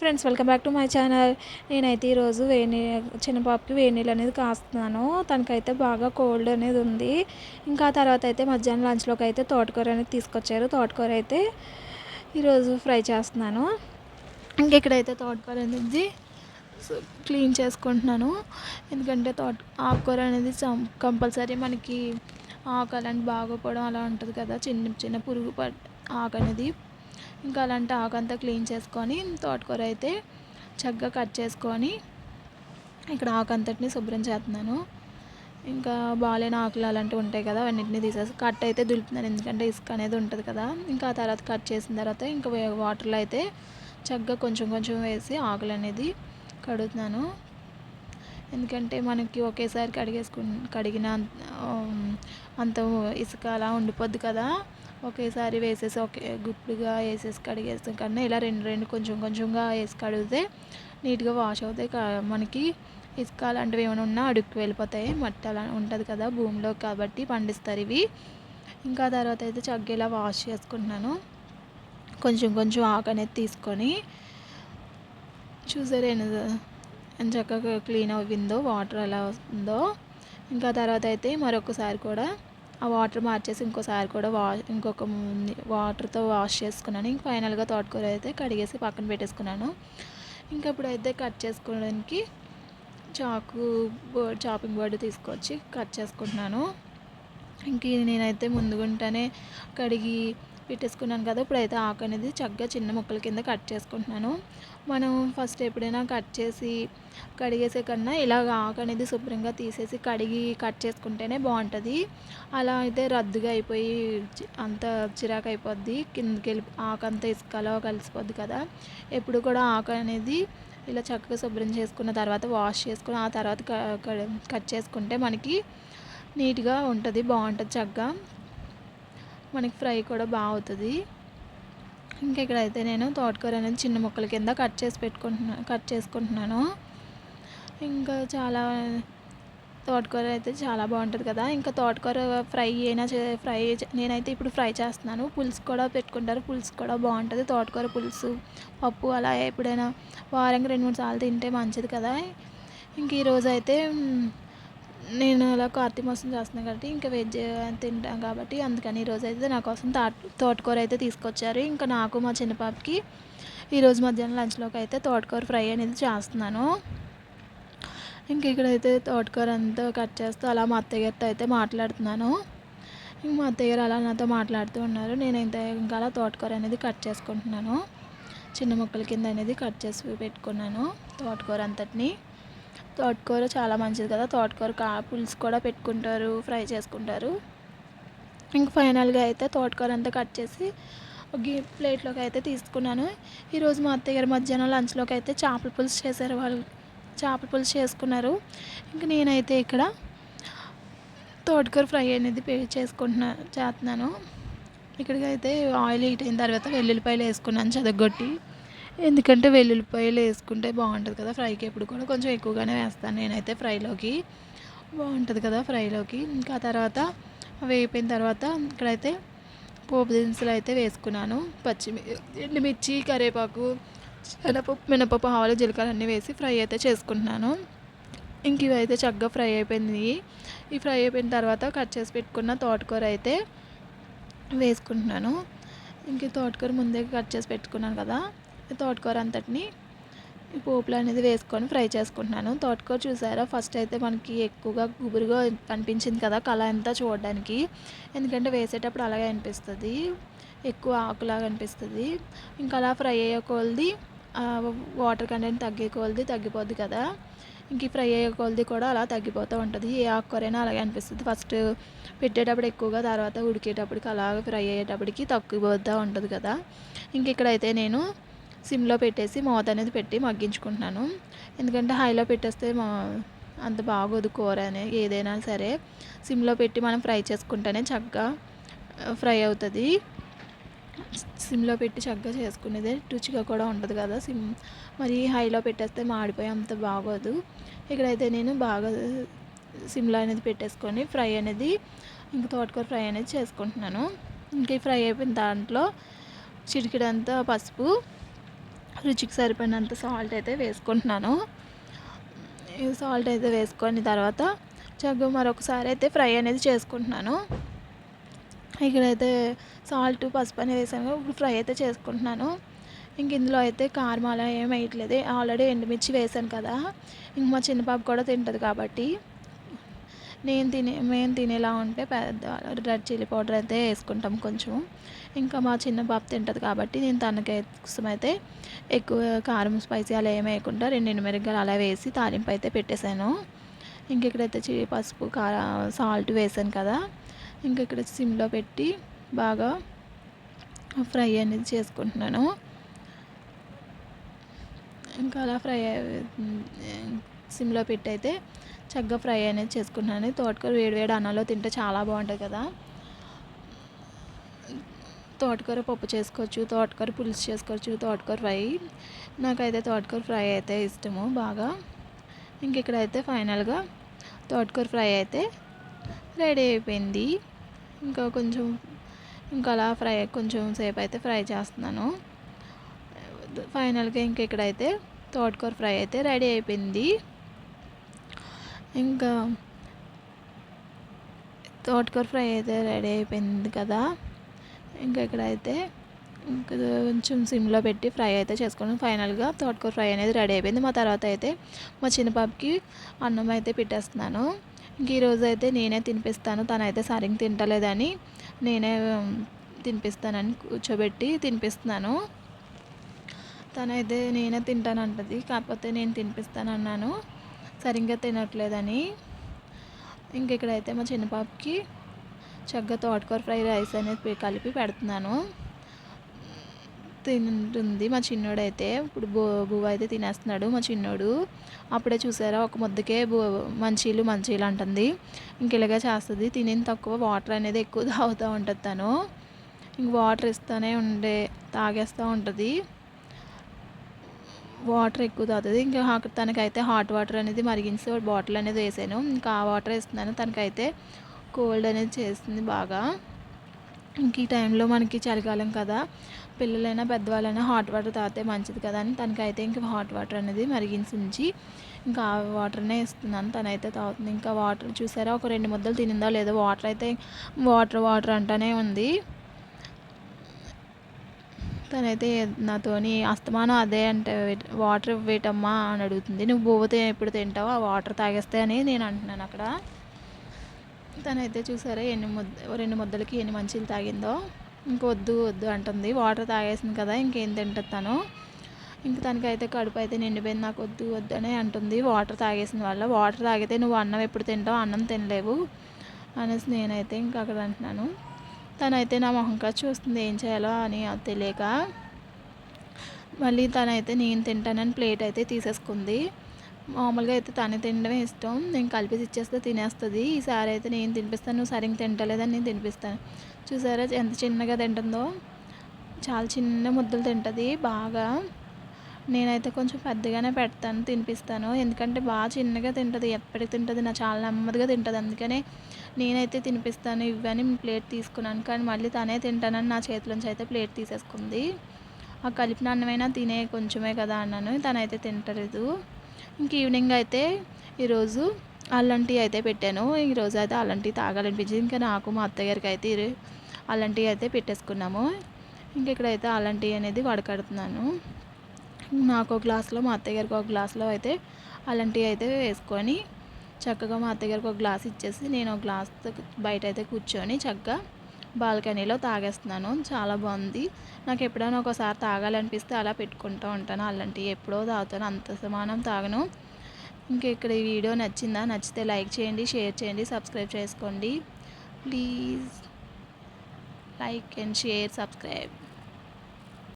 Friends welcome back to my channel. నేనైతే ఈరోజు వేడి చిన్న పాపకి వేడి నీళ్ళు అనేది కాస్తున్నాను. తనకైతే బాగా కోల్డ్ అనేది ఉంది. ఇంకా తర్వాత అయితే మధ్యాహ్నం లంచ్లోకి అయితే తోటకూర అనేది తీసుకొచ్చారు. తోటకూర అయితే ఈరోజు ఫ్రై చేస్తున్నాను. ఇంక ఇక్కడైతే తోటకూర అనేది క్లీన్ చేసుకుంటున్నాను. ఎందుకంటే తోట ఆకుకూర అనేది కంపల్సరీ మనకి ఆకు అలాంటి బాగోపోవడం అలా ఉంటుంది కదా. చిన్న చిన్న పురుగు పట్ ఆకు అనేది ఇంకా అలాంటి ఆకంతా క్లీన్ చేసుకొని తోటకూర అయితే చక్కగా కట్ చేసుకొని ఇక్కడ ఆకంతటిని శుభ్రం చేస్తున్నాను. ఇంకా బాగాలేని ఆకులు అలాంటివి ఉంటాయి కదా అవన్నింటినీ తీసేసి కట్ అయితే దులుపుతున్నాను. ఎందుకంటే ఇసుక అనేది ఉంటుంది కదా. ఇంకా తర్వాత కట్ చేసిన తర్వాత ఇంకా వాటర్లో అయితే చక్కగా కొంచెం కొంచెం వేసి ఆకులు అనేది కడుగుతున్నాను. ఎందుకంటే మనకి ఒకేసారి కడిగేసుకు కడిగిన అంత ఇసుక అలా ఉండిపోద్ది కదా. ఒకేసారి వేసేసి ఒకే గుప్పుడుగా వేసేసి కడిగేస్తాం. కన్నా ఇలా రెండు రెండు కొంచెం కొంచెంగా వేసి కడిగితే నీట్గా వాష్ అవుతాయి. మనకి ఇసుక అలాంటివి ఏమైనా ఉన్నా అడుక్కి వెళ్ళిపోతాయి. మట్టి అలా ఉంటుంది కదా భూమిలో కాబట్టి పండిస్తారు ఇవి. ఇంకా తర్వాత అయితే చగ్గేలా వాష్ చేసుకుంటున్నాను. కొంచెం కొంచెం ఆకు అనేది తీసుకొని చూసారు ఎంత చక్కగా క్లీన్ అవ్విందో వాటర్ ఎలా వస్తుందో ఇంకా తర్వాత అయితే మరొకసారి కూడా ఆ వాటర్ మార్చేసి ఇంకోసారి కూడా వా ఇంకొక వాటర్తో వాష్ చేసుకున్నాను. ఇంక ఫైనల్గా తోటకూర అయితే కడిగేసి పక్కన పెట్టేసుకున్నాను. ఇంకా ఇప్పుడైతే కట్ చేసుకోవడానికి చాకు చాపింగ్ బోర్డు తీసుకొచ్చి కట్ చేసుకుంటున్నాను. ఇంక నేనైతే ముందుగుంటానే కడిగి పెట్టేసుకున్నాను కదా ఇప్పుడైతే ఆకు అనేది చక్కగా చిన్న ముక్కల కింద కట్ చేసుకుంటున్నాను. మనం ఫస్ట్ ఎప్పుడైనా కట్ చేసి కడిగేసే కన్నా ఇలాగ ఆకు అనేది శుభ్రంగా తీసేసి కడిగి కట్ చేసుకుంటేనే బాగుంటుంది. అలా అయితే రద్దుగా అయిపోయి అంత చిరాకు అయిపోద్ది. కిందకి వెళ్ళి ఆకు అంతా ఇసుకలో కలిసిపోద్ది కదా. ఎప్పుడు కూడా ఆకు అనేది ఇలా చక్కగా శుభ్రం చేసుకున్న తర్వాత వాష్ చేసుకుని ఆ తర్వాత కట్ చేసుకుంటే మనకి నీట్గా ఉంటుంది బాగుంటుంది చక్కగా. మనకి ఫ్రై కూడా బాగా అవుతుంది ఇంకా ఇక్కడైతే నేను తోటకూర అనేది చిన్న ముక్కల కింద కట్ చేసి పెట్టుకుంటున్నాను కట్ చేసుకుంటున్నాను. ఇంకా చాలా తోటకూర అయితే చాలా బాగుంటుంది కదా. ఇంకా తోటకూర ఫ్రై అయినా ఫ్రై నేనైతే ఇప్పుడు ఫ్రై చేస్తున్నాను. పులుసు కూడా పెట్టుకుంటారు. పులుసు కూడా బాగుంటుంది. తోటకూర పులుసు పప్పు అలా ఎప్పుడైనా వారానికి రెండు మూడు సార్లు తింటే మంచిది కదా. ఇంక ఈరోజు అయితే నేను అలా కార్తీక మాసం చేస్తున్నాను కాబట్టి ఇంకా వెజ్ తింటాం కాబట్టి అందుకని ఈరోజు అయితే నా కోసం తోటకూర అయితే తీసుకొచ్చారు. ఇంకా నాకు మా చిన్న పాపకి ఈరోజు మధ్యాహ్నం లంచ్లోకి అయితే తోటకూర ఫ్రై అనేది చేస్తున్నాను. ఇంక ఇక్కడైతే తోటకూర అంతా కట్ చేస్తూ అలా మా అత్తయ్యతో అయితే మాట్లాడుతున్నాను. మా అత్తయ్య అలా నాతో మాట్లాడుతూ ఉన్నారు. నేను ఇంత ఇంకా అలా తోటకూర అనేది కట్ చేసుకుంటున్నాను. చిన్న ముక్కల కింద అనేది కట్ చేసి పెట్టుకున్నాను తోటకూర అంతటిని. తోటకూర చాలా మంచిది కదా. తోటకూర కా పులుసు కూడా పెట్టుకుంటారు ఫ్రై చేసుకుంటారు. ఇంకా ఫైనల్గా అయితే తోటకూర అంతా కట్ చేసి ఒక ప్లేట్లోకి అయితే తీసుకున్నాను. ఈరోజు మా అత్తయ్య గారు మధ్యాహ్నం లంచ్లోకి అయితే చేపల పులుసు చేశారు వాళ్ళు. చేపల పులుసు చేసుకున్నారు. ఇంక నేనైతే ఇక్కడ తోటకూర ఫ్రై అనేది పే చేసుకుంటున్నా చేస్తున్నాను. ఇక్కడికైతే ఆయిల్ హీట్ అయిన తర్వాత వెల్లుల్లిపాయలు వేసుకున్నాను చదగొట్టి. ఎందుకంటే వెల్లుల్లిపాయలు వేసుకుంటే బాగుంటుంది కదా ఫ్రైకి ఎప్పుడు కూడా. కొంచెం ఎక్కువగానే వేస్తాను నేనైతే ఫ్రైలోకి. బాగుంటుంది కదా ఫ్రైలోకి. ఇంకా తర్వాత వేగిపోయిన తర్వాత ఇక్కడైతే పోపు దినుసులు అయితే వేసుకున్నాను. పచ్చిమిర్చి ఎండుమిర్చి కరివేపాకు శనపప్పు మినపప్పు ఆవాలు జీలకర్ర అన్నీ వేసి ఫ్రై అయితే చేసుకుంటున్నాను. ఇంక ఇవైతే చక్కగా ఫ్రై అయిపోయింది. ఈ ఫ్రై అయిపోయిన తర్వాత కట్ చేసి పెట్టుకున్న తోటకూర అయితే వేసుకుంటున్నాను. ఇంక తోటకూర ముందే కట్ చేసి పెట్టుకున్నాను కదా. తోటకూర అంతటిని పోపులు అనేది వేసుకొని ఫ్రై చేసుకుంటున్నాను. తోటకూర చూసారా? ఫస్ట్ అయితే మనకి ఎక్కువగా గుబురుగా అనిపించింది కదా కళ అంతా చూడడానికి. ఎందుకంటే వేసేటప్పుడు అలాగే అనిపిస్తుంది. ఎక్కువ ఆకులాగా అనిపిస్తుంది. ఇంకా అలా ఫ్రై అయ్యే కొలది వాటర్ కంటెంట్ తగ్గే కొలది తగ్గిపోద్ది కదా. ఇంక ఫ్రై అయ్యే కొలది కూడా అలా తగ్గిపోతూ ఉంటుంది. ఏ ఆకుకూరైనా అలాగే అనిపిస్తుంది. ఫస్ట్ పెట్టేటప్పుడు ఎక్కువగా తర్వాత ఉడికేటప్పటికి అలాగే ఫ్రై అయ్యేటప్పటికి తగ్గిపోతూ ఉంటుంది కదా. ఇంక ఇక్కడైతే నేను సిమ్లో పెట్టేసి మూత అనేది పెట్టి మగ్గించుకుంటున్నాను. ఎందుకంటే హైలో పెట్టేస్తే మా అంత బాగోదు కూర అనేది ఏదైనా సరే. సిమ్లో పెట్టి మనం ఫ్రై చేసుకుంటేనే చక్కగా ఫ్రై అవుతుంది. సిమ్లో పెట్టి చక్కగా చేసుకునేదే రుచిగా కూడా ఉంటుంది కదా సిమ్. మరి హైలో పెట్టేస్తే మాడిపోయి అంత బాగోదు. ఇక్కడైతే నేను బాగా సిమ్లో అనేది పెట్టేసుకొని ఫ్రై అనేది ఇంక తోటకూర ఫ్రై అనేది చేసుకుంటున్నాను. ఇంక ఫ్రై అయిపోయిన దాంట్లో చిటికిడంతా పసుపు రుచికి సరిపడినంత సాల్ట్ అయితే వేసుకుంటున్నాను. సాల్ట్ అయితే వేసుకొని తర్వాత చక్కగా మరొకసారి అయితే ఫ్రై అనేది చేసుకుంటున్నాను. ఇక్కడైతే సాల్ట్ పసుపు అనేది వేసాను ఇప్పుడు ఫ్రై అయితే చేసుకుంటున్నాను. ఇంక ఇందులో అయితే కారం అలా ఏం వేయట్లేదు. ఆల్రెడీ ఎండుమిర్చి వేసాను కదా. ఇంక మా చిన్న పాప కూడా తింటుంది కాబట్టి. నేను తినే మేము తినేలా ఉంటే పెద్ద రెడ్ చిల్లీ పౌడర్ అయితే వేసుకుంటాం కొంచెం. ఇంకా మా చిన్న పాప తింటుంది కాబట్టి నేను తనకి కోసం అయితే ఎక్కువ కారం స్పైసీ అలా ఏమి వేయకుండా రెండు ఎండుమిరపకాయలు అలా వేసి తాలింపు అయితే పెట్టేశాను. ఇంక ఇక్కడైతే చిల్లీ పసుపు కారం సాల్ట్ వేసాను కదా. ఇంక ఇక్కడ సిమ్లో పెట్టి బాగా ఫ్రై అనేది చేసుకుంటున్నాను. ఇంకా అలా ఫ్రై సిమ్లో పెట్టి అయితే చక్కగా ఫ్రై అనేది చేసుకుంటున్నాను తోటకూర వేడి వేడి అన్నంలో తింటే చాలా బాగుంటుంది కదా. తోటకూర పప్పు చేసుకోవచ్చు తోటకూర పులుసు చేసుకోవచ్చు తోటకూర ఫ్రై. నాకైతే తోటకూర ఫ్రై అయితే ఇష్టము బాగా. ఇంక ఇక్కడైతే ఫైనల్గా తోటకూర ఫ్రై అయితే రెడీ అయిపోయింది. ఇంకా కొంచెం ఇంకా అలా ఫ్రై కొంచెం సేపు అయితే ఫ్రై చేస్తున్నాను. ఫైనల్గా ఇంక ఇక్కడైతే తోటకూర ఫ్రై అయితే రెడీ అయిపోయింది. ఇంకా తోటకూర ఫ్రై అయితే రెడీ అయిపోయింది కదా. ఇంకా ఇక్కడైతే ఇంకా కొంచెం సిమ్లో పెట్టి ఫ్రై అయితే చేసుకుని ఫైనల్గా తోటకూర ఫ్రై అనేది రెడీ అయిపోయింది. మా తర్వాత అయితే మా చిన్న పాపకి అన్నం అయితే పెట్టేస్తున్నాను. ఇంక ఈరోజు అయితే నేనే తినిపిస్తాను. తనైతే సరిగ్గా తింటలేదని నేనే తినిపిస్తానని కూర్చోబెట్టి తినిపిస్తున్నాను. తనైతే నేనే తింటానంటది. కాకపోతే నేను తినిపిస్తాను అన్నాను సరిగ్గా తినట్లేదని. ఇంక ఇక్కడైతే మా చిన్న పాపకి చక్కగా తోటకూర ఫ్రై రైస్ అనేది కలిపి పెడుతున్నాను. తింటుంది మా చిన్నోడైతే. ఇప్పుడు బో బువ్వ అయితే తినేస్తున్నాడు మా చిన్నోడు. అప్పుడే చూసారా ఒక ముద్దకే బు మంచీలు మంచీలు అంటుంది. ఇంక ఇలాగే చేస్తుంది. తినేది తక్కువ వాటర్ అనేది ఎక్కువ తాగుతూ ఉంటుంది తను. ఇంక వాటర్ ఇస్తూనే ఉండే తాగేస్తూ ఉంటుంది. వాటర్ ఎక్కువ తాగుతుంది. ఇంకా తనకైతే హాట్ వాటర్ అనేది మరిగించి బాటిల్ అనేది వేసాను. ఇంకా ఆ వాటర్ వేస్తున్నాను. తనకైతే కోల్డ్ అనేది చేస్తుంది బాగా. ఇంక ఈ టైంలో మనకి చలికాలం కదా. పిల్లలైనా పెద్దవాళ్ళైనా హాట్ వాటర్ తాగితే మంచిది కదా అని తనకైతే ఇంకా హాట్ వాటర్ అనేది మరిగించి ఉంచి ఇంకా ఆ వాటర్నే ఇస్తున్నాను తనైతే తాగుతుంది. ఇంకా వాటర్ చూసారా? ఒక రెండు ముద్దలు తినిందో? లేదో వాటర్ అయితే వాటర్ వాటర్ అంటూనే ఉంది. తనైతే నాతోని అస్తమానం అదే అంటే వాటర్ ఇవ్వేటమ్మా అని అడుగుతుంది. నువ్వు బువ్వ ఎప్పుడు తింటావు? ఆ వాటర్ తాగేస్తే అని నేను అంటున్నాను అక్కడ. తనైతే చూసారా ఎన్ని ముద్ద రెండు ముద్దలకి ఎన్ని మంచిలు తాగిందో? ఇంకొద్దు వద్దు అంటుంది. వాటర్ తాగేసింది కదా ఇంకేం తింటుంది తను? ఇంక తనకైతే కడుపు అయితే నిండిపోయింది నాకు వద్దు వద్దు అని అంటుంది. వాటర్ తాగేసిన వల్ల వాటర్ తాగితే నువ్వు అన్నం ఎప్పుడు తింటావు? అన్నం తినలేవు అనేసి నేనైతే ఇంకా అక్కడ అంటున్నాను. తనైతే నా మొహంకా చూస్తుంది ఏం చేయాలో అని తెలియక మళ్ళీ తనైతే నేను తింటానని ప్లేట్ అయితే తీసేసుకుంది. మామూలుగా అయితే తనే తినడమే ఇష్టం నేను కలిపి ఇచ్చేస్తే తినేస్తుంది. ఈసారి అయితే నేను తినిపిస్తాను నువ్వు సరిగ్గా తింటలేదని నేను తినిపిస్తాను. చూసారా ఎంత చిన్నగా తింటుందో? చాలా చిన్న ముద్దలు తింటుంది బాగా నేనైతే కొంచెం పెద్దగానే పెడతాను తినిపిస్తాను. ఎందుకంటే బాగా చిన్నగా తింటుంది ఎప్పటికి తింటుంది నా చాలా నెమ్మదిగా తింటుంది. అందుకనే నేనైతే తినిపిస్తాను ఇవన్నీ ప్లేట్ తీసుకున్నాను. కానీ మళ్ళీ తనే తింటానని నా చేతిలోంచి అయితే ప్లేట్ తీసేసుకుంది. ఆ కలిపిన అన్నమైనా తినే కొంచెమే కదా అన్నాను తనైతే తింటలేదు. ఇంక ఈవినింగ్ అయితే ఈరోజు అల్లం టీ అయితే పెట్టాను. ఈరోజు అయితే అల్లం టీ తాగాలనిపించింది. ఇంకా నాకు మా అత్తగారికి అయితే అల్లం టీ అయితే పెట్టేసుకున్నాము. ఇంక ఇక్కడైతే అల్లం టీ అనేది వడకడుతున్నాను. నాకు ఒక గ్లాస్లో మా అత్తగారికి ఒక గ్లాస్లో అయితే అలాంటివి అయితే వేసుకొని చక్కగా మా అత్తగారికి ఒక గ్లాస్ ఇచ్చేసి నేను ఒక గ్లాస్ బయట అయితే కూర్చొని చక్కగా బాల్కనీలో తాగేస్తున్నాను. చాలా బాగుంది. నాకు ఎప్పుడైనా ఒకసారి తాగాలనిపిస్తే అలా పెట్టుకుంటూ ఉంటాను. అలాంటివి ఎప్పుడో తాగుతాను. అంత సమానం తాగను. ఇంకా ఇక్కడ ఈ వీడియో నచ్చిందా? నచ్చితే లైక్ చేయండి షేర్ చేయండి సబ్స్క్రైబ్ చేసుకోండి. Please like and share subscribe.